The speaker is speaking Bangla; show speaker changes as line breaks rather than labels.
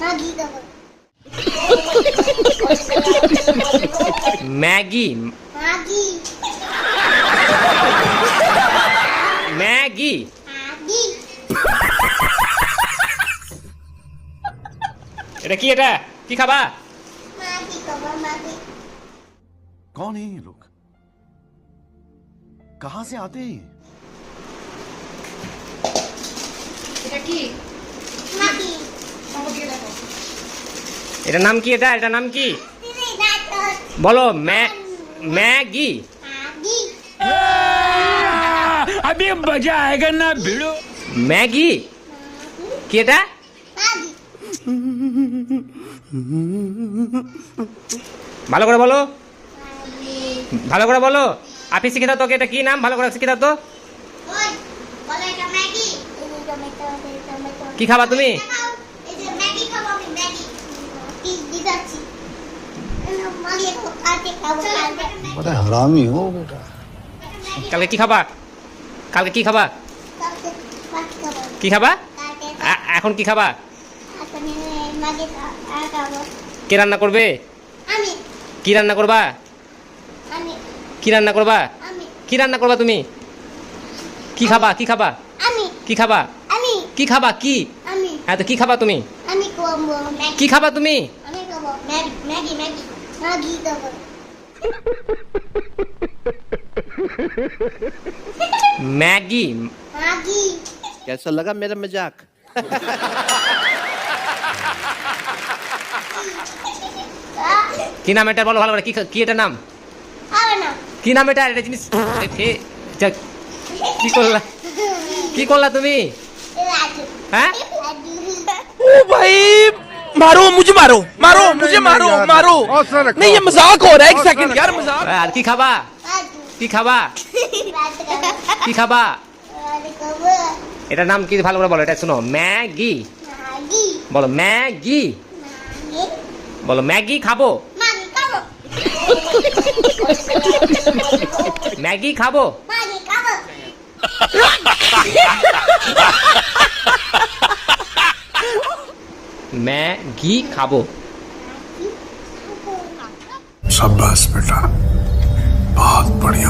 মাগি খাবো
ম্যাগি
মাগি
ম্যাগি
মাগি
এটা কি এটা কি খাবা
মাগি খাবো মাগি
कौन है ये लोग कहां से आते हैं ये?
এটার নাম কি এটা এটার নাম কি
দিদি নাটো
বলো ম্যা ম্যাগি
মাগি
अभी मजा आएगा ना भिड़ो
ম্যাগি কি এটা
মাগি
ভালো করে বলো
মাগি
ভালো করে বলো আপনি শিখে দাও তোকে এটা কি নাম ভালো করে শিখে দাও তো
ওই বলো এটা ম্যাগি এই যে টমেটো এই টমেটো
কি খাবা তুমি
ওটা হারামি ও বেটা
কালকে কি খাবা? কালকে কি খাবা? কি খাবা? এখন কি খাবা? কে রান্না করবে? কি রান্না করবা? কি রান্না করবা? কি রান্না করবা তুমি? কি খাবা? কি খাবা? কি খাবা? কি খাবা? কি? হ্যাঁ তো কি খাবা তুমি? কি খাবা তুমি?
আমি খাবো ম্যাগি ম্যাগি ম্যাগি ম্যাগি খাবো
ম্যাগি
ম্যাগি
कैसा लगा मेरा मजाक
কি নাম এটা বলো ভালো করে কি খা- কি এটা নাম
হবে না
কি নাম এটা এটা জিনিস এ, এ, যা, কি করলা কি করলা তুমি
লাড্ডু
হ্যাঁ
লাড্ডু
ओ भाई मारो मुझे मारो मारो मुझे मारो मारो नहीं ये मजाक हो रहा है एक सेकंड यार मजाक
আর কি খাবা
লাড্ডু
কি খাবা
লাড্ডু খাবো
কি খাবা
লাড্ডু খাবো
এটার নাম কি ভালো করে বলো এটা শোনো ম্যাগি
ম্যাগি
বলো ম্যাগি
ম্যাগি
বলো ম্যাগি খাবো
ম্যাগি খাবো मैं
घी खाबो।
शाबाश बेटा। बहुत बढ़िया